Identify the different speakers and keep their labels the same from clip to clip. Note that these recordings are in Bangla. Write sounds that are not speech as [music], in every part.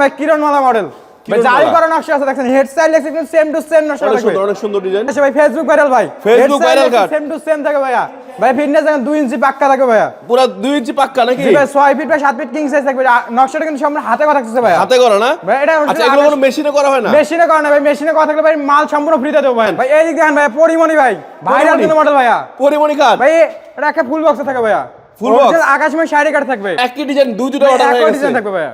Speaker 1: ভাই কিরণমালা মডেল ভাই করা নকশা আছে দেখছেন হেড স্টাইল দেখছেন সেম টু সেম নকশা থাকবে
Speaker 2: অনেক সুন্দর ডিজাইন
Speaker 1: আচ্ছা ভাই ফেসবুক ভাইরাল ভাই।
Speaker 2: Facebook viral card।
Speaker 1: Same to same থাকে ভাইয়া। ভাই ফিটনেস দেখেন 2 ইঞ্চি পাক্কা থাকে ভাইয়া।
Speaker 2: পুরো দুই ইঞ্চি পাক্কা নাকি?
Speaker 1: ভাই 6 ফিট বা 7 ফিট কিং সাইজ থাকবে। নকশাটা কিন্তু সম্পূর্ণ হাতে করা থাকছে ভাইয়া।
Speaker 2: হাতে করা না?
Speaker 1: ভাই এটা
Speaker 2: আচ্ছা এগুলো কোনো মেশিনে করা হয় না?
Speaker 1: মেশিনে করা না ভাই মেশিনে করা থাকলে ভাই মাল সম্পূর্ণ ফ্রিতে দেবো ভাই। ভাই এই দিক দেখেন ভাই পরিমণি ভাই। ভাইরাল কিন্তু মডেল ভাইয়া।
Speaker 2: পরিমণি
Speaker 1: ভাই এটা একটা ফুল বক্সে থাকে ভাইয়া।
Speaker 2: Full box?
Speaker 1: আকাশময় শাড়ি কাট থাকবে।
Speaker 2: একই ডিজাইন দুই দুটো অর্ডার হয়ে গেছে।
Speaker 1: ডিজাইন থাকবে ভাইয়া।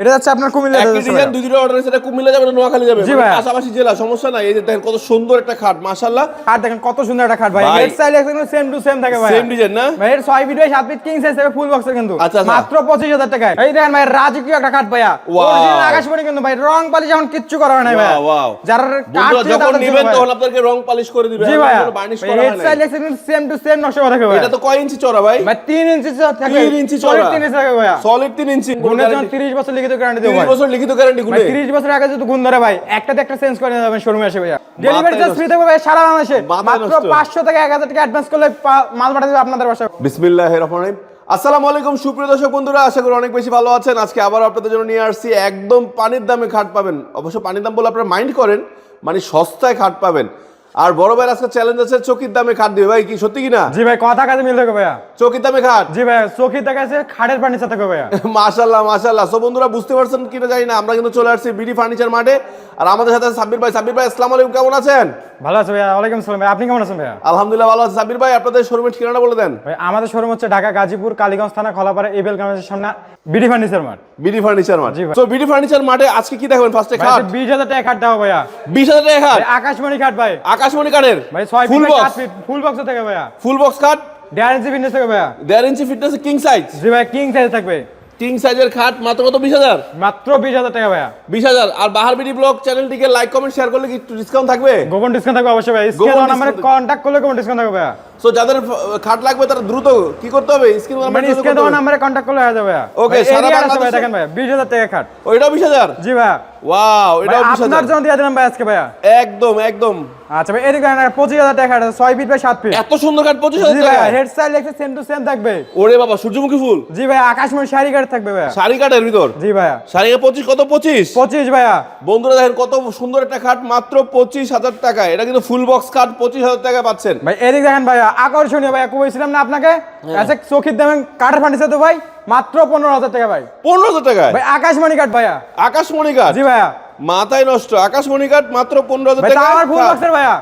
Speaker 1: এটা যাচ্ছে আপনার কুমিল্লা
Speaker 2: একই ডিজাইন দুই দুটো অর্ডার এটা কুমিল্লা যাবে নোয়াখালী যাবে? পাশাপাশি জেলা সমস্যা নাই এই যে দেখেন কত সুন্দর একটা খাট মাশাআল্লাহ।
Speaker 1: আর দেখেন কত সুন্দর একটা খাট ভাই
Speaker 2: ভাই।
Speaker 1: হেড স্টাইল একদম সেম টু সেম থাকে ভাই
Speaker 2: সেম ডিজাইন না?
Speaker 1: ভাই এর 6 feet by 7 feet king size থাকবে ফুল বক্সের কিন্তু।
Speaker 2: আচ্ছা, আচ্ছা।
Speaker 1: মাত্র 25000 টাকায়। এই দেখেন ভাই রাজকীয় একটা খাট ভাইয়া. অরিজিনাল আকাশমণি কিন্তু ভাই রং পালি যেমন কিচ্ছু করা হয় না ভাই
Speaker 2: wow.
Speaker 1: যারা ছিল
Speaker 2: যখন নেবেন তখন আপনাদেরকে রং পালিশ করে দিবে।
Speaker 1: জি ভাইয়া।
Speaker 2: বার্নিশ
Speaker 1: ভাই
Speaker 2: করা হয়
Speaker 1: স্টাইল একদম সেম টু সেম নকশা করা থাকে ভাই
Speaker 2: এটা তো কয় ইঞ্চি চড়া ভাই?
Speaker 1: ভাই 3 ইঞ্চি থাকবে।
Speaker 2: 3 ইঞ্চি
Speaker 1: 3
Speaker 2: চড়া
Speaker 1: ইঞ্চি থাকবে ভাইয়া।
Speaker 2: সলিড 3 ইঞ্চি
Speaker 1: গুণের জন্য 30 বছর লিখিত গ্যারান্টি দেবো
Speaker 2: 30 বছর লিখিত গ্যারান্টি
Speaker 1: ভাই
Speaker 2: গুলো
Speaker 1: 30 বছর আগে যদি গুণ ধরে ভাই একটাতে একটা চেঞ্জ করে যাবেন শোরুমে ডেলিভারি চার্জ
Speaker 2: নষ্ট।
Speaker 1: ফ্রি থাকবে ভাই সারা বাংলাদেশে। মাত্র
Speaker 2: নষ্ট।
Speaker 1: 500 থেকে 1000 টাকা অ্যাডভান্স করলে মাল পাঠিয়ে দেবে আপনাদের বাসায়।
Speaker 2: বিসমিল্লাহির রহমানির রহিম। আসসালামু আলাইকুম সুপ্রিয় দর্শক বন্ধুরা আশা করি অনেক বেশি ভালো আছেন। আজকে আবার আপনাদের জন্য নিয়ে আসছি একদম পানির দামে খাট পাবেন। অবশ্য পানির দাম বলে আপনারা মাইন্ড করেন মানে সস্তায় খাট পাবেন। আর বড় ভাইয়ের আজকে চ্যালেঞ্জ আছে চকির দামে খাট দিবে। ভাই কি সত্যি কি না
Speaker 1: জি ভাই কথা কাজে মিল থাকবে ভাইয়া।
Speaker 2: চকির দামে খাট?
Speaker 1: জি ভাই চোখি দেখাচ্ছে খাটের ফার্নিচার থাকবে ভাইয়া। [laughs]
Speaker 2: মাশাল্লাহ মাশাল্লাহ সো বন্ধুরা বুঝতে পারছেন কিনা জানি না আমরা কিন্তু চলে আসছি বিডি ফার্নিচার মাঠে। আর আমাদের সাথে আছে সাব্বির ভাই। সাব্বির ভাই আসসালামু আলাইকুম কেমন আছেন?
Speaker 1: ভালো আছে ভাইয়া ওয়ালাইকুম সালাম ভাই আপনি কেমন আছেন ভাইয়া?
Speaker 2: আলহামদুলিল্লাহ ভালো আছে। সাব্বির ভাই আপনাদের শোরুমের ঠিকানাটা বলে দেন।
Speaker 1: ভাই আমাদের শোরুম হচ্ছে ঢাকা গাজীপুর কালীগঞ্জ থানা খলাপাড়া এবেল গ্রামের সামনে বিডি ফার্নিচার মাঠ।
Speaker 2: বিডি ফার্নিচার মাঠ।
Speaker 1: ভাই।
Speaker 2: তো বিডি ফার্নিচার মাঠে আজকে কি দেখবেন? ফার্স্টে খাট?
Speaker 1: বিশ হাজার টাকা খাট দেওয়া ভাইয়া।
Speaker 2: বিশ হাজার টাকা খাট?
Speaker 1: আকাশমণি খাট ভাই।
Speaker 2: কাঠের
Speaker 1: ভাই ছয়
Speaker 2: ফুল বক্স
Speaker 1: ফুল বক্স থেকে ভাইয়া।
Speaker 2: ফুল বক্স
Speaker 1: দেড় ইঞ্চি ফিটনেস থেকে ভাইয়া।
Speaker 2: দেড় ইঞ্চি ফিটনেস কিং সাইজ
Speaker 1: জি ভাই কিং সাইজ থাকবে।
Speaker 2: কিং সাইজের খাট মাত্র কত? বিশ হাজার?
Speaker 1: মাত্র বিশ হাজার টাকা ভাইয়া।
Speaker 2: বিশ হাজার। আর বাহার বিডি ব্লগ চ্যানেলটিকে লাইক কমেন্ট শেয়ার করলে কি ডিসকাউন্ট থাকবে?
Speaker 1: গোপন ডিসকাউন্ট থাকবে অবশ্যই ভাই নাম্বারে কন্ট্যাক্ট করলে গোপন ডিসকাউন্ট থাকবে ভাইয়া।
Speaker 2: সো যাদের খাট লাগবে তারা দ্রুত কি করতে হবে? স্ক্রিন
Speaker 1: মানে স্ক্রিন দেওয়া নাম্বারে কন্ট্যাক্ট করলে হয়ে যাবে। ভাই,
Speaker 2: সারা
Speaker 1: ভাই দেখেন ভাই বিশ হাজার টাকা খাট।
Speaker 2: বিশ হাজার?
Speaker 1: জি ভাইয়া
Speaker 2: ওয়াও
Speaker 1: ভাই,
Speaker 2: এটাও বিশ
Speaker 1: আপনার
Speaker 2: হাজার।
Speaker 1: জন্য দিয়ে দিলাম ভাই আজকে ভাইয়া।
Speaker 2: একদম একদম।
Speaker 1: আচ্ছা ভাই এদিকে পঁচিশ হাজার টাকা খাট আছে, ছয় ফিট বাই সাত ফিট
Speaker 2: এত সুন্দর খাট পঁচিশ
Speaker 1: জি
Speaker 2: হাজার
Speaker 1: ভাইয়া
Speaker 2: টাকা
Speaker 1: হেড স্টাইল দেখতে সেম টু সেম থাকবে।
Speaker 2: ওরে বাবা সূর্যমুখী ফুল।
Speaker 1: জি ভাইয়া আকাশমণি শাড়ি কাট থাকবে ভাইয়া।
Speaker 2: শাড়ি কাঠের ভিতর?
Speaker 1: জি ভাইয়া।
Speaker 2: শাড়ি পঁচিশ কত পঁচিশ?
Speaker 1: পঁচিশ ভাইয়া।
Speaker 2: বন্ধুরা দেখেন কত সুন্দর একটা খাট মাত্র পঁচিশ হাজার টাকায়। এটা কিন্তু ফুল বক্স খাট পঁচিশ হাজার টাকা পাচ্ছেন।
Speaker 1: ভাই এদিক দেখেন ভাইয়া আকর্ষণীয় ভাইয়া বলছিলাম না আপনাকে?
Speaker 2: হ্যাঁ।
Speaker 1: আচ্ছা চোখের দামে কাঠের ফার্নিচার তো ভাই মাত্র পনেরো হাজার টাকা ভাই।
Speaker 2: পনেরো হাজার টাকা
Speaker 1: ভাই আকাশমণি কাঠ ভাইয়া।
Speaker 2: আকাশমণি কাঠ?
Speaker 1: জি ভাইয়া।
Speaker 2: মাথায় নষ্ট আকাশমণি কাঠ মাত্র পনেরো হাজার টাকা
Speaker 1: আমার ফুল বক্সের ভাইয়া।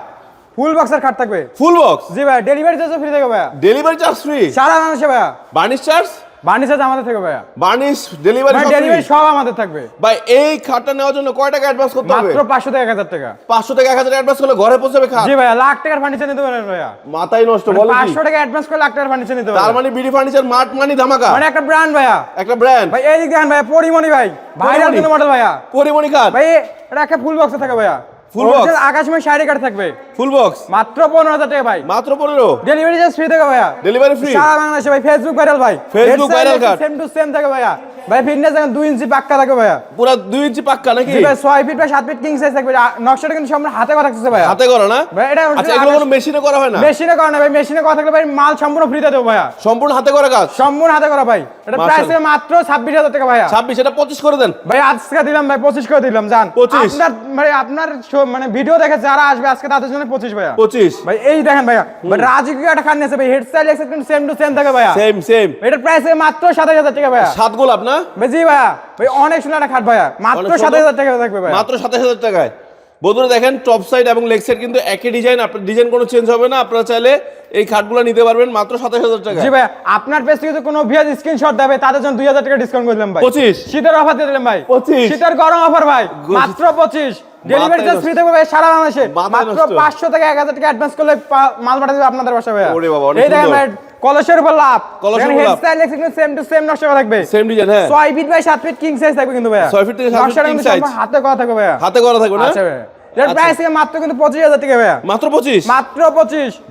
Speaker 1: ফুল বক্সের খাট থাকবে।
Speaker 2: ফুল বক্স
Speaker 1: জি ভাইয়া ডেলিভারি চার্জও ফ্রি থাকবে ভাইয়া।
Speaker 2: ডেলিভারি চার্জ ফ্রি
Speaker 1: সারা মানুষে ভাইয়া।
Speaker 2: বার্নিশ চার্জ
Speaker 1: বার্নি চার্জ আমাদের থেকে ভাইয়া।
Speaker 2: বার্নিশ ডেলিভারি
Speaker 1: ভাই ডেলিভারি সব আমাদের থাকবে।
Speaker 2: ভাই এই খাটটা নেওয়ার জন্য কয় টাকা অ্যাডভান্স করতে হবে?
Speaker 1: মাত্র পাঁচশো থেকে এক হাজার টাকা।
Speaker 2: পাঁচশো থেকে এক হাজার অ্যাডভান্স করলে ঘরে পৌঁছাবে খাট?
Speaker 1: জি ভাইয়া লাখ টাকার ফার্নিচার নিতে পারেন ভাইয়া।
Speaker 2: মাথায় নষ্ট বলে কি?
Speaker 1: পাঁচশো টাকা অ্যাডভান্স করে লাখ টাকার ফার্নিচার নিতে
Speaker 2: তার
Speaker 1: পারেন।
Speaker 2: মানে বিডি ফার্নিচার মাঠ মানে ধামাকা?
Speaker 1: মানে একটা ব্র্যান্ড ভাইয়া।
Speaker 2: একটা ব্র্যান্ড
Speaker 1: ভাই এই দেখেন ভাইয়া পরিমণি ভাই। ভাইরাল মডেল ভাইয়া।
Speaker 2: পরিমণি খাট?
Speaker 1: ভাই এটা একটা ফুল বক্সে থাকে ভাইয়া।
Speaker 2: Full বক্স
Speaker 1: আকাশময় শাড়ি কাঠ থাকবে।
Speaker 2: ফুল বক্স
Speaker 1: মাত্র পনেরো হাজার টাকা ভাই।
Speaker 2: মাত্র পনেরো?
Speaker 1: ডেলিভারি চার্জ ফ্রি থাকে ভাইয়া।
Speaker 2: ডেলিভারি ফ্রি
Speaker 1: সারা বাংলাদেশে ভাই ফেসবুক ভাইরাল ভাই।
Speaker 2: Facebook viral card।
Speaker 1: Same to same থাকে ভাইয়া। ভাই ফিটনেস দেখেন দুই ইঞ্চি পাক্কা থাকে ভাইয়া।
Speaker 2: পুরো দুই ইঞ্চি পাক্কা নাকি?
Speaker 1: ভাই ছয় ফিট বা সাত ফিট কিং সাইজ থাকবে। নকশাটা কিন্তু সম্পূর্ণ হাতে করা থাকছে ভাইয়া।
Speaker 2: হাতে করা না?
Speaker 1: ভাই এটা
Speaker 2: আচ্ছা এগুলো কোনো মেশিনে করা হয় না?
Speaker 1: মেশিনে করা না ভাই মেশিনে করা থাকলে ভাই মাল সম্পূর্ণ ফ্রিতে দেবো ভাইয়া।
Speaker 2: সম্পূর্ণ হাতে করা কাজ?
Speaker 1: সম্পূর্ণ হাতে করা ভাই। এটা প্রাইস মাত্র ছাব্বিশ হাজার টাকা ভাইয়া।
Speaker 2: ছাব্বিশ এটা পঁচিশ করে দেন।
Speaker 1: ভাই আজকে দিলাম ভাই পঁচিশ করে দিলাম জান।
Speaker 2: 25
Speaker 1: আপনার মানে আপনার মানে ভিডিও দেখে যারা আসবে আজকে তাদের জন্য পঁচিশ ভাইয়া।
Speaker 2: পঁচিশ।
Speaker 1: ভাই এই দেখেন ভাইয়া। ভাই রাজকীয় একটা খান নিয়েছে ভাই head style same to same থাকে ভাইয়া।
Speaker 2: সেম সেম
Speaker 1: এটার প্রাইস মাত্র সাতাশ হাজার টাকা ভাইয়া।
Speaker 2: সাত গোলাপ না?
Speaker 1: জি ভাইয়া ভাই অনেক সুন্দর একটা খাট ভাইয়া। মাত্র সাতাশ। হাজার টাকা থাকবে
Speaker 2: মাত্র সাতাশ হাজার টাকায় বন্ধুরা দেখেন টপ সাইড এবং লেগ সাইড কিন্তু একই ডিজাইন আপনার ডিজাইন কোনো চেঞ্জ হবে না। আপনারা চাইলে এই খাটগুলো নিতে পারবেন মাত্র সাতাশ হাজার টাকা।
Speaker 1: জি ভাই আপনার পেজ থেকে কোনো ভিয়াজ স্ক্রিনশট দেবে তাদের জন্য দুই হাজার টাকা ডিসকাউন্ট করে দিলাম ভাই।
Speaker 2: পঁচিশ।
Speaker 1: শীতের অফার দিয়ে দিলাম ভাই।
Speaker 2: 25
Speaker 1: শীতের গরম অফার ভাই মাত্র পঁচিশ। ডেলিভারি চার্জ ফ্রি থাকবে ভাই সারা বাংলাদেশে। মাত্র
Speaker 2: নষ্ট।
Speaker 1: পাঁচশো থেকে এক হাজার টাকা অ্যাডভান্স করলে মাল পাঠিয়ে দেবে আপনাদের বাসায় ভাইয়া।
Speaker 2: ওরে বাবা,
Speaker 1: এই দেখেন ভাই কলসের উপর লাভ।
Speaker 2: কলসের উপর লাভ।
Speaker 1: স্টাইল কিন্তু সেম টু সেম নকশা থাকবে।
Speaker 2: সেম ডিজাইন হ্যাঁ।
Speaker 1: ছয় ফিট বাই সাত ফিট কিং সাইজ থাকবে কিন্তু ভাইয়া।
Speaker 2: ছয় feet থেকে সাত feet
Speaker 1: নকশাটা
Speaker 2: king
Speaker 1: কিন্তু
Speaker 2: size।
Speaker 1: সম্পূর্ণ হাতে করা থাকবে ভাইয়া।
Speaker 2: হাতে করা থাকবে না?
Speaker 1: আচ্ছা ভাইয়া। এর
Speaker 2: আচ্ছা।
Speaker 1: প্রাইস মাত্র কিন্তু টাকা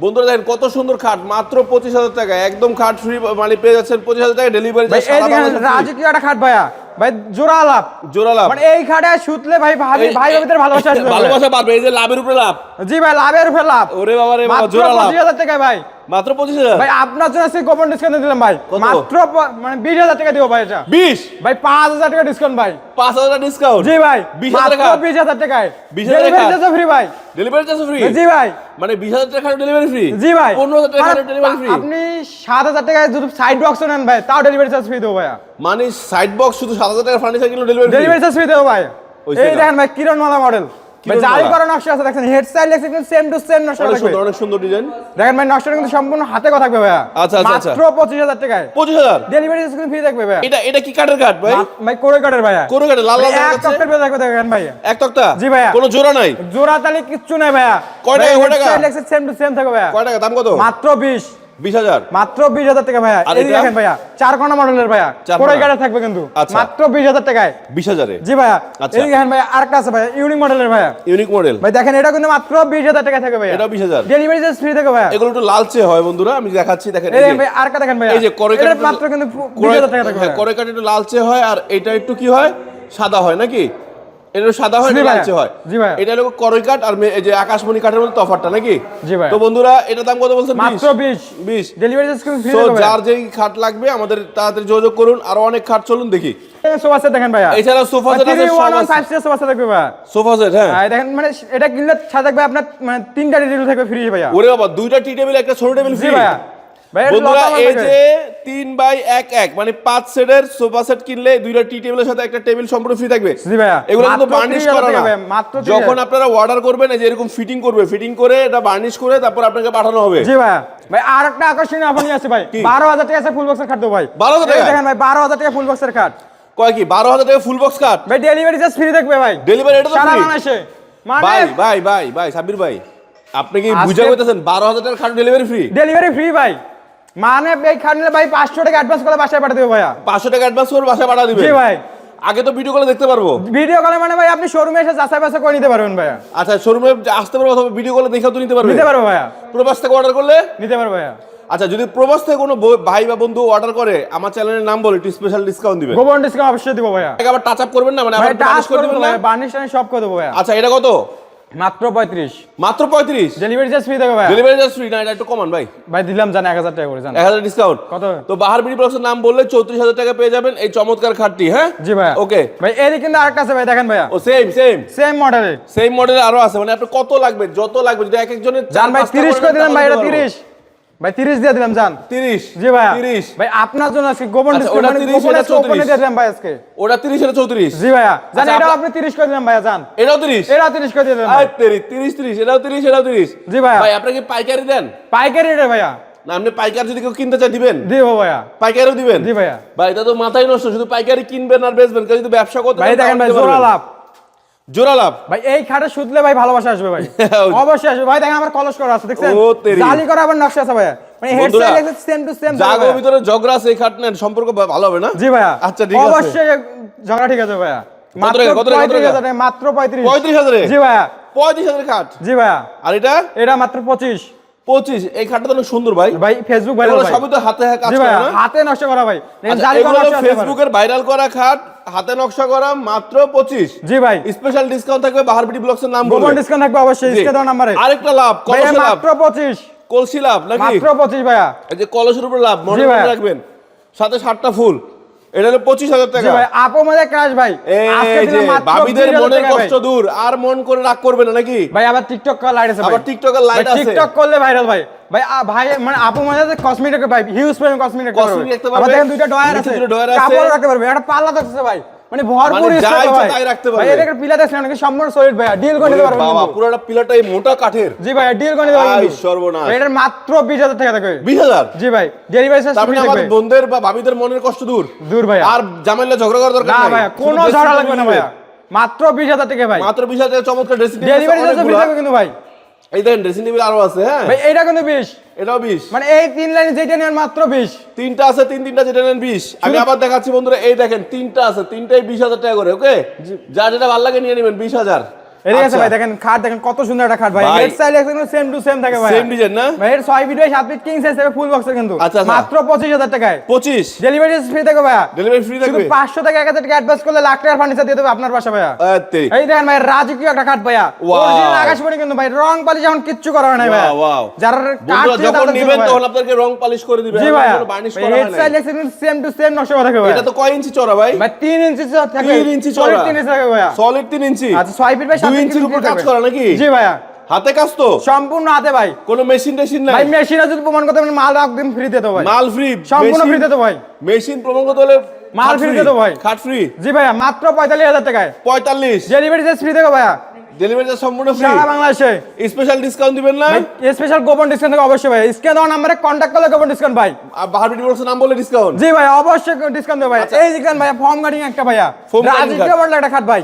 Speaker 2: বন্ধুরা দেখেন কত সুন্দর খাট মাত্র পঁচিশ হাজার টাকা। একদম খাট ফ্রি মানে পেয়ে যাচ্ছেন পঁচিশ হাজার টাকা ডেলিভারি
Speaker 1: রাজকীয় একটা খাট ভাইয়া। ভাই জোড়া লাভ।
Speaker 2: জোড়া লাভ।
Speaker 1: মানে এই খাটে শুতলে ভাই ভাবি ভাই ভাবিদের ভালোবাসা আসবে
Speaker 2: ভালোবাসা পারবে এই যে লাভের উপরে লাভ।
Speaker 1: জি ভাই লাভের উপরে লাভ।
Speaker 2: ওরে বাবা রে বাবা জোড়া লাভ।
Speaker 1: পঁচিশ হাজার ভাই।
Speaker 2: মাত্র পঁচিশ হাজার।
Speaker 1: ভাই আপনার জন্য আজকে গোপন ডিসকাউন্ট দিলাম ভাই। মাত্র মানে বিশ হাজার টাকা দিব ভাই এটা।
Speaker 2: বিশ?
Speaker 1: ভাই পাঁচ হাজার টাকা ডিসকাউন্ট ভাই।
Speaker 2: পাঁচ হাজার ডিসকাউন্ট
Speaker 1: জি ভাই
Speaker 2: বিশ হাজার টাকা?
Speaker 1: বিশ হাজার টাকায়।
Speaker 2: 20,000 টাকা?
Speaker 1: ডেলিভারি চার্জ ফ্রি ভাই।
Speaker 2: ডেলিভারি চার্জ ফ্রি
Speaker 1: জি ভাই।
Speaker 2: মানে বিশ হাজার টাকা ডেলিভারি ফ্রি
Speaker 1: জি ভাই।
Speaker 2: পনেরো হাজার টাকা ডেলিভারি ফ্রি
Speaker 1: আপনি সাত হাজার টাকায় যদি সাইড বক্স নেন ভাই তাও ডেলিভারি চার্জ ফ্রি দেবো ভাইয়া।
Speaker 2: মানে সাইড বক্স শুধু সাত হাজার টাকার furniture kilo delivery
Speaker 1: delivery charge free দেবো ভাই। এই। দেখেন ভাই কিরণমালা মডেল ভাই
Speaker 2: কিরণমালা।
Speaker 1: জারি করা নকশা? আছে দেখেন হেড স্টাইল দেখছেন সেম টু সেম নকশা
Speaker 2: অনেক অনেক সুন্দর ডিজাইন
Speaker 1: দেখেন ভাই নকশাটা কিন্তু সম্পূর্ণ হাতে কথা থাকবে ভাইয়া।
Speaker 2: আচ্ছা, আচ্ছা, আচ্ছা।
Speaker 1: মাত্র পঁচিশ হাজার টাকায়।
Speaker 2: পঁচিশ হাজার?
Speaker 1: ডেলিভারি চার্জ ফ্রি থাকবে ভাইয়া।
Speaker 2: এটা এটা কি কাঠের কাঠ ভাই?
Speaker 1: ভাই কোরে কাটের ভাইয়া।
Speaker 2: কোনো কাঠের লাল লাল
Speaker 1: এক
Speaker 2: দেখাচ্ছে?
Speaker 1: পেয়ে থাকবে দেখেন ভাইয়া
Speaker 2: এক তক্তা?
Speaker 1: জি ভাইয়া।
Speaker 2: কোনো জোড়া নাই?
Speaker 1: জোড়া তালি কিচ্ছু নাই ভাইয়া।
Speaker 2: কয় টাকা, কয় টাকা?
Speaker 1: সেম টু সেম থাকবে ভাইয়া।
Speaker 2: কয় টাকা দাম কত?
Speaker 1: মাত্র বিশ।
Speaker 2: বিশ হাজার।
Speaker 1: মাত্র বিশ হাজার টাকা ভাইয়া। এই দেখেন ভাইয়া চার কোনা মডেলের ভাইয়া।
Speaker 2: চার
Speaker 1: কোরে থাকবে কিন্তু।
Speaker 2: আচ্ছা।
Speaker 1: মাত্র টাকায়। জি ভাইয়া।
Speaker 2: আচ্ছা।
Speaker 1: এই দেখেন ভাইয়া আর আছে ভাইয়া ইউনিক মডেলের ভাইয়া।
Speaker 2: Unique model.
Speaker 1: ভাই দেখেন এটা কিন্তু মাত্র বিশ হাজার টাকা থাকবে ভাইয়া।
Speaker 2: 20,000
Speaker 1: ডেলিভারি চার্জ ফ্রি ভাইয়া।
Speaker 2: এগুলো একটু লালচে হয় বন্ধুরা আমি দেখাচ্ছি দেখেন
Speaker 1: এই ভাই আর কা দেখেন ভাইয়া।
Speaker 2: এই যে করে
Speaker 1: এটা মাত্র কিন্তু টাকা থাকবে
Speaker 2: একটু লালচে হয় আর এটা একটু কি হয়? সাদা হয় নাকি? এটা সাদা হয়
Speaker 1: জি
Speaker 2: এটা
Speaker 1: ভাইয়া।
Speaker 2: লালচে হয়।
Speaker 1: জি ভাইয়া।
Speaker 2: এটা হলো করই কাঠ আর এই যে আকাশমণি কাঠের মধ্যে তফাতটা নাকি?
Speaker 1: জি ভাইয়া।
Speaker 2: তো বন্ধুরা এটা দাম কত বলছেন?
Speaker 1: মাত্র বিশ।
Speaker 2: বিশ।
Speaker 1: ডেলিভারি চার্জ ফ্রি
Speaker 2: তো যার যেই খাট লাগবে আমাদের তাড়াতাড়ি যোগাযোগ করুন। আরও অনেক খাট চলুন দেখি।
Speaker 1: সোফা সেট দেখেন ভাইয়া।
Speaker 2: এছাড়া সোফা সেট আছে
Speaker 1: three one one five sofa set
Speaker 2: sofa হ্যাঁ।
Speaker 1: আর দেখেন মানে এটা কিনলে থাকবে আপনার মানে তিনটা থাকবে ফ্রি ভাইয়া।
Speaker 2: ওরে বাবা দুইটা টি টেবিল একটা ছোট টেবিল ফ্রি
Speaker 1: ভাইয়া।
Speaker 2: বন্ধুরা এই যে তিন বাই এক এক মানে পাঁচ সেটের সোফা সেট কিনলে দুইটা টি টেবিলের সাথে একটা টেবিল সম্পূর্ণ ফ্রি থাকবে। এগুলো কিন্তু বার্নিশ করা না।
Speaker 1: মাত্র
Speaker 2: যখন আপনারা অর্ডার করবেন যে এরকম ফিটিং করবে ফিটিং করে এটা বার্নিশ করে তারপর আপনাকে পাঠানো হবে।
Speaker 1: জি ভাইয়া। ভাই আর একটা আকর্ষণীয় নিয়ে আসছে ভাই। বারো হাজার টাকা ফুল বক্সের খাট দেবো ভাই।
Speaker 2: 12,000
Speaker 1: এই
Speaker 2: টাকা?
Speaker 1: দেখেন ভাই বারো হাজার টাকা ফুল বক্সের খাট
Speaker 2: কয় কি? বারো হাজার টাকা ফুল বক্স কাট
Speaker 1: ভাই ডেলিভারি চার্জ ফ্রি থাকবে ভাই।
Speaker 2: ডেলিভারি এটা তো
Speaker 1: সারা বাংলাদেশে। মানে
Speaker 2: ভাই ভাই ভাই ভাই সাবির ভাই আপনি কি বুঝা বারো হাজার টাকার খাট ডেলিভারি ফ্রি
Speaker 1: ডেলিভারি ফ্রি ভাই। মানে এই ভাই পাঁচশো টাকা অ্যাডভান্স করে বাসায় পাঠিয়ে দেবো ভাইয়া।
Speaker 2: পাঁচশো টাকা অ্যাডভান্স করে বাসায় পাঠা দিবে?
Speaker 1: জি ভাই।
Speaker 2: আগে তো ভিডিও করে দেখতে পারব।
Speaker 1: ভিডিও কলে মানে ভাই আপনি শোরুমে এসে যাচাই বাছাই করে নিতে পারবেন ভাইয়া।
Speaker 2: আচ্ছা শোরুমে আসতে পারব অথবা ভিডিও কলে দেখেও তো নিতে পারবে?
Speaker 1: নিতে পারব ভাইয়া।
Speaker 2: প্রবাস থেকে অর্ডার করলে?
Speaker 1: নিতে পারব ভাইয়া।
Speaker 2: আচ্ছা যদি প্রবাস থেকে কোনো ভাই বা বন্ধু অর্ডার করে আমার চ্যানেলের নাম বলে একটু স্পেশাল ডিসকাউন্ট দিবেন
Speaker 1: ডিসকাউন্ট অবশ্যই দিব ভাইয়া।
Speaker 2: আবার টাচ আপ করবেন না মানে আবার
Speaker 1: টাচ
Speaker 2: করে দিবেন
Speaker 1: দেবো
Speaker 2: না
Speaker 1: বার্নিশ সব করে দেবো ভাইয়া।
Speaker 2: আচ্ছা এটা কত?
Speaker 1: মাত্র পঁয়ত্রিশ।
Speaker 2: মাত্র পঁয়ত্রিশ?
Speaker 1: ডেলিভারি চার্জ ফ্রি থাকবে ভাই।
Speaker 2: ডেলিভারি চার্জ ফ্রি না এটা একটু কমান ভাই।
Speaker 1: ভাই দিলাম জান এক হাজার টাকা করে জান।
Speaker 2: এক হাজার ডিসকাউন্ট
Speaker 1: কত?
Speaker 2: তো বাহার বিডি ব্লগসের নাম বললে চৌত্রিশ হাজার টাকা পেয়ে যাবেন এই চমৎকার খাটটি হ্যাঁ?
Speaker 1: জি ভাই
Speaker 2: ওকে
Speaker 1: ভাই এদিকে কিন্তু আরেকটা আছে ভাই দেখেন ভাইয়া।
Speaker 2: ও সেম সেম
Speaker 1: সেম মডেলের
Speaker 2: সেম মডেল আরও আছে মানে আপনার কত লাগবে যত লাগবে যদি এক একজনের
Speaker 1: জান ভাই তিরিশ করে দিলাম ভাই এটা তিরিশ। ভাই তিরিশ দিয়ে দিলাম জান।
Speaker 2: তিরিশ
Speaker 1: জি ভাইয়া।
Speaker 2: তিরিশ।
Speaker 1: ভাই আপনার জন্য আজকে গোপন
Speaker 2: আচ্ছা, ওটা
Speaker 1: মানে
Speaker 2: 30, এটা 34
Speaker 1: দিয়ে দিলাম ভাই আজকে।
Speaker 2: ওটা তিরিশ এটা চৌত্রিশ।
Speaker 1: জি ভাইয়া। জান
Speaker 2: আচ্ছা,
Speaker 1: এটাও
Speaker 2: আপনা-
Speaker 1: আপনি তিরিশ করে দিলাম ভাইয়া জান।
Speaker 2: এটাও তিরিশ?
Speaker 1: এটাও তিরিশ করে দিলাম ভাই।
Speaker 2: এটাও তিরিশ এটাও তিরিশ।
Speaker 1: জি ভাইয়া।
Speaker 2: ভাই আপনাকে পাইকারি দেন।
Speaker 1: পাইকারি রেটে ভাইয়া।
Speaker 2: না আপনি পাইকারি যদি কেউ কিনতে চায় দিবেন।
Speaker 1: দিব ভাইয়া।
Speaker 2: পাইকারিও দিবেন।
Speaker 1: জি ভাইয়া।
Speaker 2: ভাই এটা তো মাথায় নষ্ট শুধু পাইকারি কিনবেন আর বেচবেন। কেউ যদি ব্যবসা করতে
Speaker 1: ভাই দেখেন ভাই জোড়া লাভ
Speaker 2: জোড়া লাভ।
Speaker 1: ভাই এই খাটে ভাই ভালোবাসা আসবে ভাই। [laughs] অবশ্যই আসবে। ভাই দেখেন আমার কলস করা আছে দেখছেন। জালি করা আবার নকশা আছে ভাইয়া। মানে হেড সেম টু সেম
Speaker 2: জাগো ভিতরে এই খাট নেন সম্পর্ক ভালো হবে না?
Speaker 1: জি ভাইয়া।
Speaker 2: আচ্ছা, ঠিক আছে।
Speaker 1: অবশ্যই ঝগড়া ঠিক আছে ভাইয়া। মাত্র মাত্র পঁয়ত্রিশ।
Speaker 2: পঁয়ত্রিশ হাজারে?
Speaker 1: জি ভাইয়া।
Speaker 2: পঁয়ত্রিশ হাজার খাট?
Speaker 1: জি ভাইয়া।
Speaker 2: আর এটা?
Speaker 1: এটা মাত্র পঁচিশ।
Speaker 2: পঁচিশ। এই খাটটা তো সুন্দর ভাই।
Speaker 1: ভাই ফেসবুক ভাইরাল ভাই।
Speaker 2: সবই তো হাতে
Speaker 1: হাতে নষ্ট করা ভাই।
Speaker 2: আচ্ছা,
Speaker 1: ভাই।
Speaker 2: ফেসবুকের ভাইরাল করা খাট। হাতে নকশা করা মাত্র পঁচিশ।
Speaker 1: জি ভাই।
Speaker 2: স্পেশাল ডিসকাউন্ট থাকবে বাহার বিডি ব্লগসের নাম
Speaker 1: গোপন ডিসকাউন্ট থাকবে অবশ্যই দেওয়া নাম্বারে।
Speaker 2: আরেকটা লাভ কলসি লাভ।
Speaker 1: মাত্র পঁচিশ।
Speaker 2: কলসি লাভ নাকি?
Speaker 1: মাত্র পঁচিশ ভাইয়া।
Speaker 2: এই যে কলসের উপর লাভ মনে। রাখবেন। সাথে সাতটা ফুল। এটা হলো পঁচিশ হাজার
Speaker 1: জি
Speaker 2: টাকা।
Speaker 1: ভাই আপো মধ্যে ক্রাশ ভাই।
Speaker 2: বাবিদের মনের কষ্ট দূর আর মন করে রাগ করবে না নাকি?
Speaker 1: ভাই আবার টিকটক লাইট আছে
Speaker 2: আবার টিকটকের লাইট আছে।
Speaker 1: টিকটক করলে ভাইরাল ভাই। ভাই ভাই মানে আপু মানে কসমেটিক ভাই হিউজ পরিমাণ কসমেটিক
Speaker 2: Cosmetic রাখতে পারবে।
Speaker 1: দেখেন দুইটা ডয়ার আছে।
Speaker 2: দুটো drawer আছে।
Speaker 1: কাপড় রাখতে পারবে একটা পাল্লা থাকছে ভাই। মানে ভরপুর
Speaker 2: মানে
Speaker 1: স্পেস
Speaker 2: ইচ্ছা
Speaker 1: ভাই।
Speaker 2: তাই রাখতে পারবে।
Speaker 1: ভাই
Speaker 2: পারবে।
Speaker 1: এটাকে পিলা দেখছেন নাকি সম্পূর্ণ সলিড ভাই। ডিল করে নিতে পারবেন
Speaker 2: বাবা। পুরোটা পিলারটা এই মোটা কাঠের।
Speaker 1: জি ভাই ডিল করে নিতে পারবেন
Speaker 2: আই
Speaker 1: কিন্তু।
Speaker 2: সর্বনাশ।
Speaker 1: এটার মাত্র 20000 টাকা থাকবে।
Speaker 2: বিশ হাজার?
Speaker 1: জি ভাই ডেলিভারি চার্জ ফ্রি
Speaker 2: মানে আমার
Speaker 1: থাকবে।
Speaker 2: বা ভাবিদের মনের কষ্ট দূর।
Speaker 1: দূর ভাই
Speaker 2: আর জামাইলা ঝগড়া করার দরকার
Speaker 1: না
Speaker 2: নাই।
Speaker 1: ভাই কোনো
Speaker 2: dressing
Speaker 1: লাগবে না ভাইয়া। মাত্র 20000 টাকা ভাই।
Speaker 2: মাত্র বিশ হাজার টাকা চমৎকার ড্রেসিং
Speaker 1: ডেলিভারি চার্জ ফ্রি থাকবে কিন্তু ভাই।
Speaker 2: এই দেখেন ড্রেসিং টেবিল আরও আছে হ্যাঁ?
Speaker 1: ভাই এটা কিন্তু 20
Speaker 2: এটাও
Speaker 1: মানে এই তিন লাইন যেটা নেন মাত্র 20
Speaker 2: তিনটা আছে তিন তিনটা যেটা নেন আমি আবার দেখাচ্ছি বন্ধুরা এই দেখেন তিনটা আছে তিনটাই বিশ হাজার টাকা করে ওকে? যা যেটা ভালো লাগে নিয়ে নেবেন বিশ হাজার।
Speaker 1: এদিকে আছে। ভাই দেখেন খাট দেখেন কত সুন্দর একটা খাট ভাই।
Speaker 2: ভাই।
Speaker 1: হেড সাইজ একদম সেম টু সেম থাকে ভাই।
Speaker 2: সেম ডিজাইন না?
Speaker 1: ভাই এর 6 feet by 7 feet king size full বক্সের কিন্তু।
Speaker 2: আচ্ছা, আচ্ছা।
Speaker 1: মাত্র 25000 টাকায়।
Speaker 2: পঁচিশ?
Speaker 1: ডেলিভারি ফ্রি থাকে ভাইয়া।
Speaker 2: ডেলিভারি ফ্রি থাকবে?
Speaker 1: 500 টাকা 1000 টাকা অ্যাডভান্স করলে লাখ টাকার ফার্নিচার দিয়ে দেবে আপনার বাসা ভাইয়া। এই দেখেন ভাই রাজকীয় একটা খাট ভাইয়া। অরিজিনাল আকাশমণি কিন্তু ভাই রং পালি যেমন কিচ্ছু করা হয় না ভাইয়া।
Speaker 2: Wow, wow.
Speaker 1: যারা কাঠ
Speaker 2: যখন নেবেন তখন আপনাদেরকে রং পালিশ করে দিবে।
Speaker 1: জি ভাইয়া।
Speaker 2: বার্নিশ
Speaker 1: ভাই
Speaker 2: করা
Speaker 1: হেড সাইজ
Speaker 2: নাই।
Speaker 1: সেম টু সেম নকশা করা থাকে ভাইয়া।
Speaker 2: এটা তো কয় ইঞ্চি চড়া ভাই?
Speaker 1: ভাই 3 ইঞ্চি থাকে
Speaker 2: তিন ইঞ্চি চড়া
Speaker 1: তিন ইঞ্চি থাকে ভাইয়া।
Speaker 2: সলিড তিন ইঞ্চি।
Speaker 1: আচ্ছা 6 ফিট বাই 7
Speaker 2: ইঞ্চির উপর কাজ করা নাকি?
Speaker 1: জি ভাইয়া।
Speaker 2: হাতে কাজ তো?
Speaker 1: সম্পূর্ণ হাতে ভাই।
Speaker 2: কোনো মেশিন টেশিন নাই?
Speaker 1: ভাই মেশিনে যদি প্রমাণ করতে মাল একদম ফ্রি দিতে ভাই।
Speaker 2: মাল ফ্রি
Speaker 1: সম্পূর্ণ ফ্রি দিতে ভাই।
Speaker 2: মেশিন প্রমাণ করতে হলে
Speaker 1: মাল দিতে ভাই।
Speaker 2: খাট ফ্রি
Speaker 1: জি ভাইয়া মাত্র 45000 টাকায়।
Speaker 2: পঁয়তাল্লিশ।
Speaker 1: ডেলিভারি চার্জ ফ্রি দেবো ভাইয়া।
Speaker 2: ডেলিভারি চার্জ সম্পূর্ণ ফ্রি
Speaker 1: সারা বাংলাদেশে।
Speaker 2: স্পেশাল ডিসকাউন্ট দিবেন না?
Speaker 1: স্পেশাল গোপন ডিসকাউন্ট থাকে অবশ্যই ভাই। স্ক্যান দেওয়ার নাম্বারে কন্ট্যাক্ট করলে গোপন ডিসকাউন্ট ভাই।
Speaker 2: আর বাহার বিটি বক্সের নাম বলে ডিসকাউন্ট
Speaker 1: জি ভাই অবশ্যই ডিসকাউন্ট দেবো ভাই। এই দেখেন ভাই ফর্ম কাটিং একটা ভাইয়া।
Speaker 2: আচ্ছা। Foam cutting
Speaker 1: বড় একটা খাট ভাই।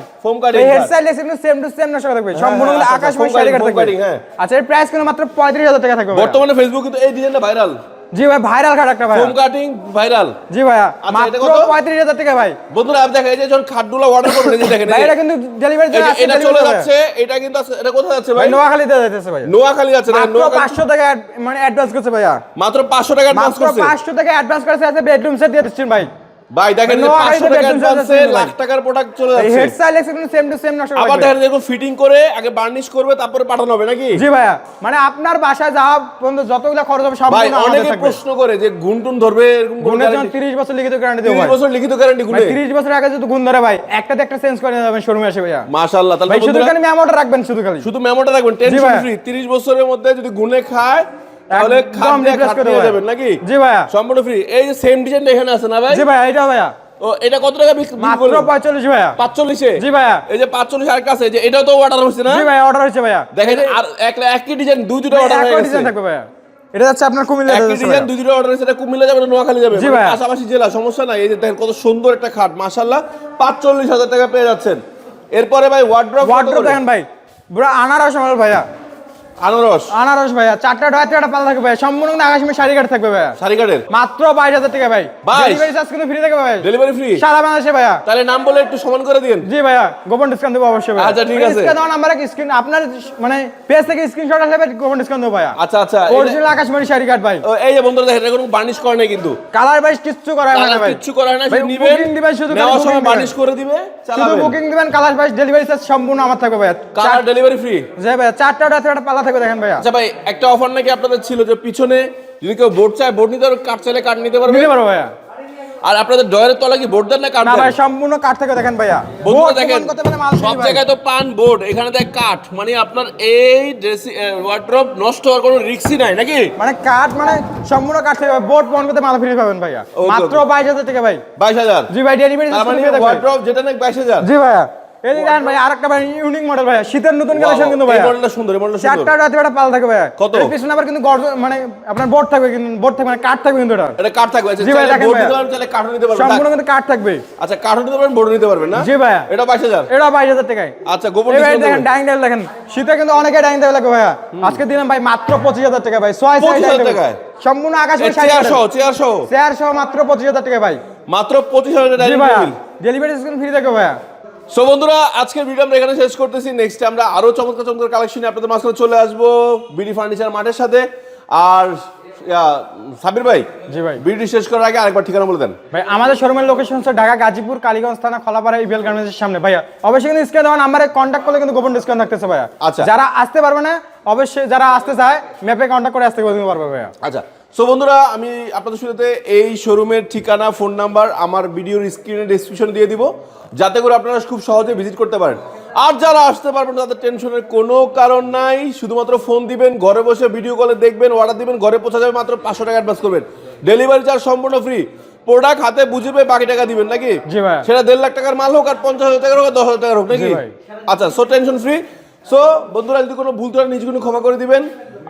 Speaker 1: এই হেড। সাইড লেসে কিন্তু সেম টু সেম নকশা থাকবে। সম্পূর্ণ
Speaker 2: হ্যাঁ, আচ্ছা,
Speaker 1: আকাশ কাট থাকবে।
Speaker 2: হ্যাঁ।
Speaker 1: আচ্ছা এর প্রাইস কিন্তু মাত্র 35000 টাকা থাকবে
Speaker 2: বর্তমানে ফেসবুক কিন্তু এই ডিজাইনটা ভাইরাল
Speaker 1: জি ভাই ভাইরাল খাট একটা ভাই
Speaker 2: ফোম কাটিং ভাইরাল
Speaker 1: জি ভাইয়া
Speaker 2: আচ্ছা,
Speaker 1: মাত্র
Speaker 2: এটা
Speaker 1: 35000 টাকা ভাই।
Speaker 2: বন্ধুরা আপনি দেখেন এই যে যখন খাটগুলো অর্ডার এই দেখেন
Speaker 1: ভাই এটা কিন্তু ডেলিভারি
Speaker 2: এটা চলে যাচ্ছে এটা কিন্তু এটা কোথায় যাচ্ছে ভাই?
Speaker 1: নোয়াখালীতে যাচ্ছে ভাই
Speaker 2: নোয়াখালী যাচ্ছে না নোয়াখালী
Speaker 1: 500 টাকা মানে অ্যাডভান্স করছে ভাইয়া।
Speaker 2: মাত্র 500 টাকা অ্যাডভান্স
Speaker 1: মাত্র 500 টাকা অ্যাডভান্স করেছে আছে বেডরুম সেট দিয়ে দিচ্ছেন ভাই।
Speaker 2: ভাই দেখেন এই যে
Speaker 1: নোয়াখালীতে
Speaker 2: 500 টাকা
Speaker 1: bedroom
Speaker 2: অ্যাডভান্সে লাখ টাকার প্রোডাক্ট চলে যাচ্ছে।
Speaker 1: হেড কিন্তু সেম টু সেম নকশা
Speaker 2: আবার দেখেন ফিটিং করে আগে বার্নিশ করবে তারপরে পাঠানো হবে নাকি?
Speaker 1: জি ভাইয়া মানে আপনার বাসায় যাওয়া পর্যন্ত যতগুলো খরচ হবে
Speaker 2: ভাই অনেকে প্রশ্ন করে যে গুনটুন ধরবে এরকম guarantee-
Speaker 1: 30 বছর লিখিত গ্যারান্টি দেবো
Speaker 2: 30 বছর লিখিত গ্যারান্টি গুনে
Speaker 1: 30 বছর আগে যদি গুণ ধরে ভাই একটাতে একটা চেঞ্জ করে যাবেন শোরুমে এসে ভাইয়া।
Speaker 2: মাশাআল্লাহ তাহলে
Speaker 1: ভাই শুধু খালি মেমোটা রাখবেন শুধু খালি।
Speaker 2: শুধু মেমোটা রাখবেন টেনশন ফ্রি 30 বছরের মধ্যে যদি গুনে খায় তাহলে
Speaker 1: একদম করে
Speaker 2: নাকি?
Speaker 1: জি ভাইয়া।
Speaker 2: সম্পূর্ণ ফ্রি এই যে সেম ডিজাইনটা এখানে আছে না ভাই?
Speaker 1: জি ভাইয়া এটা ভাইয়া।
Speaker 2: ও এটা কত টাকা বিক্রি
Speaker 1: মাত্র 45 ভাইয়া।
Speaker 2: 45
Speaker 1: জি ভাইয়া।
Speaker 2: এই যে 45 আর কাছে যে এটাও তো অর্ডার হচ্ছে না?
Speaker 1: জি ভাইয়া অর্ডার হয়েছে ভাইয়া।
Speaker 2: দেখেন আর এক একই ডিজাইন দুই দুটো অর্ডার হয়ে গেছে।
Speaker 1: ডিজাইন থাকবে ভাইয়া। এটা যাচ্ছে আপনার কুমিল্লা
Speaker 2: একই ডিজাইন দুই দুটো অর্ডার হয়েছে এটা কুমিল্লা যাবে না নোয়াখালী যাবে?
Speaker 1: জি
Speaker 2: পাশাপাশি জেলা সমস্যা নাই। এই যে দেখেন কত সুন্দর একটা খাট মাশাআল্লাহ। 45000 টাকা পেয়ে যাচ্ছেন। এরপরে ভাই ওয়ার্ড্রপ
Speaker 1: ওয়ার্ড্রপ দেখেন ভাই পুরো আনারস মাল ভাইয়া।
Speaker 2: আনারস?
Speaker 1: আনারস ভাইয়া চারটা একটা পাল্লা থাকবে ভাইয়া সম্পূর্ণ আকাশমে শাড়ি কাট থাকবে ভাইয়া।
Speaker 2: শাড়ি কাটের
Speaker 1: মাত্র বাইশ হাজার টাকা ভাই। ডেলিভারি চার্জ কিন্তু ফ্রি থাকবে ভাই।
Speaker 2: ডেলিভারি ফ্রি
Speaker 1: সারা বাংলাদেশে ভাইয়া।
Speaker 2: তাহলে নাম বলে একটু সমান করে দিন
Speaker 1: জি ভাইয়া গোপন ডিসকাউন্ট দেবো অবশ্যই ভাইয়া।
Speaker 2: আচ্ছা, ঠিক আছে।
Speaker 1: নাম্বারে স্ক্রিন আপনার মানে পেজ থেকে স্ক্রিনশট আসলে গোপন ডিসকাউন্ট দেবো ভাইয়া।
Speaker 2: আচ্ছা আচ্ছা
Speaker 1: অরিজিনাল আকাশমণি শাড়ি কাট ভাই।
Speaker 2: এই যে বন্ধুরা দেখেন কোনো বার্নিশ করে নাই কিন্তু।
Speaker 1: কালার বাইস কিচ্ছু করা হয় না ভাই।
Speaker 2: কিচ্ছু করা হয় না শুধু নিবেন
Speaker 1: দিবেন, শুধু
Speaker 2: নেওয়ার সময় বার্নিশ করে দিবে
Speaker 1: শুধু বুকিং দিবেন কালার বাইস ডেলিভারি চার্জ সম্পূর্ণ আমার থাকবে ভাইয়া।
Speaker 2: কালার ডেলিভারি ফ্রি
Speaker 1: জি ভাইয়া চারটা রাতে একটা পাল্লা থাকবে দেখেন ভাইয়া।
Speaker 2: আচ্ছা ভাই একটা অফার নাকি আপনাদের ছিল যে পিছনে যদি কেউ বোর্ড চায় বোর্ড নিতে পারবে কাঠ চাইলে কাঠ নিতে পারবে
Speaker 1: নিতে পারব ভাইয়া।
Speaker 2: আর আপনাদের ডয়ের তলা কি বোর্ড দেন না কাঠ
Speaker 1: না ভাই সম্পূর্ণ কাঠ থেকে দেখেন ভাইয়া।
Speaker 2: বন্ধুরা দেখেন সব জায়গায় তো পান বোর্ড এখানে দেখ কাঠ মানে আপনার এই ড্রেসিং ওয়ার্ড্রপ নষ্ট হওয়ার কোনো রিস্কই নাই নাকি?
Speaker 1: মানে কাঠ মানে সম্পূর্ণ কাঠ থেকে বোর্ড প্রমাণ করতে মাল ফ্রি পাবেন ভাইয়া। মাত্র বাইশ হাজার টাকা ভাই।
Speaker 2: বাইশ হাজার?
Speaker 1: জি ভাই ডেলিভারি
Speaker 2: মানে ওয়ার্ড্রপ যেটা নাকি বাইশ হাজার?
Speaker 1: জি ভাইয়া। এই যে ভাই আরেকটা ভাই ইউনিক মডেল ভাইয়া শীতের নতুন কালেকশন কিন্তু
Speaker 2: এই মডেলটা সুন্দর এই মডেলটা সুন্দর
Speaker 1: চারটা রাতে একটা পাল থাকবে ভাইয়া।
Speaker 2: কত?
Speaker 1: পিছনে আবার কিন্তু গর্জন মানে আপনার বোর্ড থাকবে কিন্তু বোর্ড থাকবে মানে থাকবে কিন্তু এটা।
Speaker 2: এটা কাঠ থাকবে আচ্ছা চাইলে
Speaker 1: দেখেন
Speaker 2: বোর্ড
Speaker 1: ভাইয়া।
Speaker 2: পারবেন চাইলে কাঠও নিতে পারবেন।
Speaker 1: সম্পূর্ণ কিন্তু কাঠ থাকবে।
Speaker 2: আচ্ছা কাঠও নিতে পারবেন বোর্ড নিতে পারবেন না?
Speaker 1: জি ভাইয়া।
Speaker 2: এটা বাইশ হাজার?
Speaker 1: এটা বাইশ হাজার টাকায়।
Speaker 2: আচ্ছা গোপন
Speaker 1: এই দেখেন ডাইনিং টেবিল দেখেন। শীতে কিন্তু অনেকে ডাইনিং টেবিল লাগবে ভাইয়া। আজকে দিলাম ভাই মাত্র পঁচিশ হাজার টাকা ভাই।
Speaker 2: 25,000। টাকায়?
Speaker 1: সম্পূর্ণ আকাশ
Speaker 2: চেয়ার সহ চেয়ার সহ।
Speaker 1: চেয়ার সহ মাত্র পঁচিশ হাজার টাকা ভাই।
Speaker 2: মাত্র পঁচিশ হাজার
Speaker 1: জি
Speaker 2: ডাইনিং
Speaker 1: ভাইয়া। ডেলিভারি ফ্রি থাকবে ভাইয়া।
Speaker 2: সো বন্ধুরা আজকের ভিডিও আমরা এখানে শেষ করতেছি। নেক্সট আমরা আরও চমৎকার চমৎকার কালেকশনে আপনাদের মাঝখানে চলে আসব। বিডি ফার্নিচার মাঠের সাথে। আর সাবির ভাই
Speaker 1: জি ভাই।
Speaker 2: ভিডিও শেষ করার আগে আরেকবার ঠিকানা বলে দেন।
Speaker 1: ভাই আমাদের শোরুমের লোকেশন হচ্ছে ঢাকা গাজীপুর কালীগঞ্জ থানা খলাপাড়া ইবিএল গার্মেন্টসের সামনে। ভাইয়া অবশ্যই কিন্তু স্ক্রিনে দেওয়া নাম্বারে কন্ট্যাক্ট করলে কিন্তু গোপন ডিসকাউন্ট থাকতেছে ভাইয়া।
Speaker 2: আচ্ছা।
Speaker 1: যারা আসতে পারবে না অবশ্যই যারা আসতে চায় ম্যাপে কন্ট্যাক্ট করে আসতে পারবে ভাইয়া।
Speaker 2: আচ্ছা সো বন্ধুরা আমি আপনাদের শুরুতে এই শোরুমের ঠিকানা ফোন নাম্বার আমার ভিডিওর স্ক্রিনে ডিসক্রিপশন দিয়ে দিব যাতে করে আপনারা খুব সহজে ভিজিট করতে পারেন। আর যারা আসতে পারবেন তাদের টেনশনের কোনো কারণ নাই শুধুমাত্র ফোন দিবেন ঘরে বসে ভিডিও কলে দেখবেন অর্ডার দিবেন ঘরে পৌঁছা যাবে মাত্র পাঁচশো টাকা অ্যাডভান্স করবেন। ডেলিভারি চার্জ সম্পূর্ণ ফ্রি প্রোডাক্ট হাতে বুঝে পেয়ে বাকি টাকা দিবেন নাকি? সেটা দেড় লাখ টাকার মাল হোক আর পঞ্চাশ হাজার টাকার হোক আর দশ হাজার টাকার হোক নাকি? আচ্ছা সো টেনশন ফ্রি সো বন্ধুরা, যদি কোনো ভুল ত্রুটি নিজগুলো ক্ষমা করে দিবেন।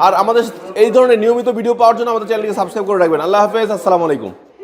Speaker 2: আর আমাদের এই ধরনের নিয়মিত ভিডিও পাওয়ার জন্য আমাদের চ্যানেলকে সাবস্ক্রাইব করে রাখবেন। আল্লাহ হাফেজ, আসসালামু আলাইকুম।